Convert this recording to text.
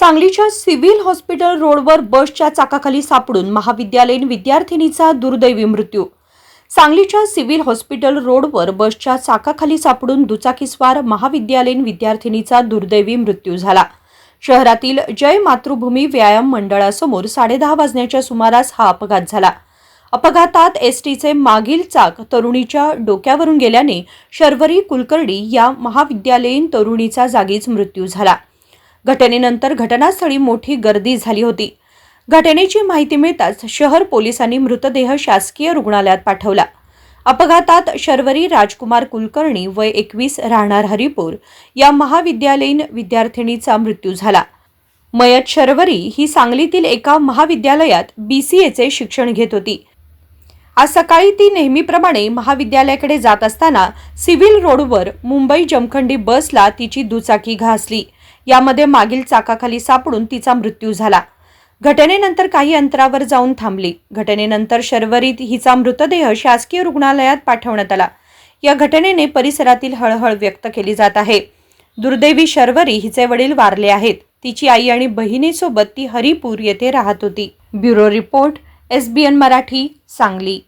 सांगलीच्या civil hospital रोडवर बसच्या चाकाखाली सापडून महाविद्यालयीन विद्यार्थिनीचा दुर्दैवी मृत्यू. सांगलीच्या सिव्हिल हॉस्पिटल रोडवर बसच्या चाकाखाली सापडून दुचाकीस्वार महाविद्यालयीन विद्यार्थिनीचा दुर्दैवी मृत्यू झाला. शहरातील जय मातृभूमी व्यायाम मंडळासमोर साडेदहा वाजण्याच्या सुमारास हा अपघात झाला. अपघातात एसटीचे मागील चाक तरुणीच्या डोक्यावरून गेल्याने शर्वरी कुलकर्णी या महाविद्यालयीन तरुणीचा जागीच मृत्यू झाला. घटनेनंतर घटनास्थळी मोठी गर्दी झाली होती. घटनेची माहिती मिळताच शहर पोलिसांनी मृतदेह शासकीय रुग्णालयात पाठवला. अपघातात शर्वरी राजकुमार कुलकर्णी वय एकवीस राहणार हरिपूर या महाविद्यालयीन विद्यार्थिनीचा मृत्यू झाला. मयत शर्वरी ही सांगलीतील एका महाविद्यालयात बी सी एचे शिक्षण घेत होती. आज सकाळी ती नेहमीप्रमाणे महाविद्यालयाकडे जात असताना सिव्हिल रोडवर मुंबई जमखंडी बसला तिची दुचाकी घासली. यामध्ये मागील चाकाखाली सापडून तिचा मृत्यू झाला. घटनेनंतर काही अंतरावर जाऊन थांबली. घटनेनंतर शर्वरीत हिचा मृतदेह शासकीय रुग्णालयात पाठवण्यात आला. या घटनेने परिसरातील हळहळ व्यक्त केली जात आहे. दुर्दैवी शर्वरी हिचे वडील वारले आहेत. तिची आई आणि बहिणीसोबत ती हरिपूर येथे राहत होती. Bureau report SBN Marathi Sangli.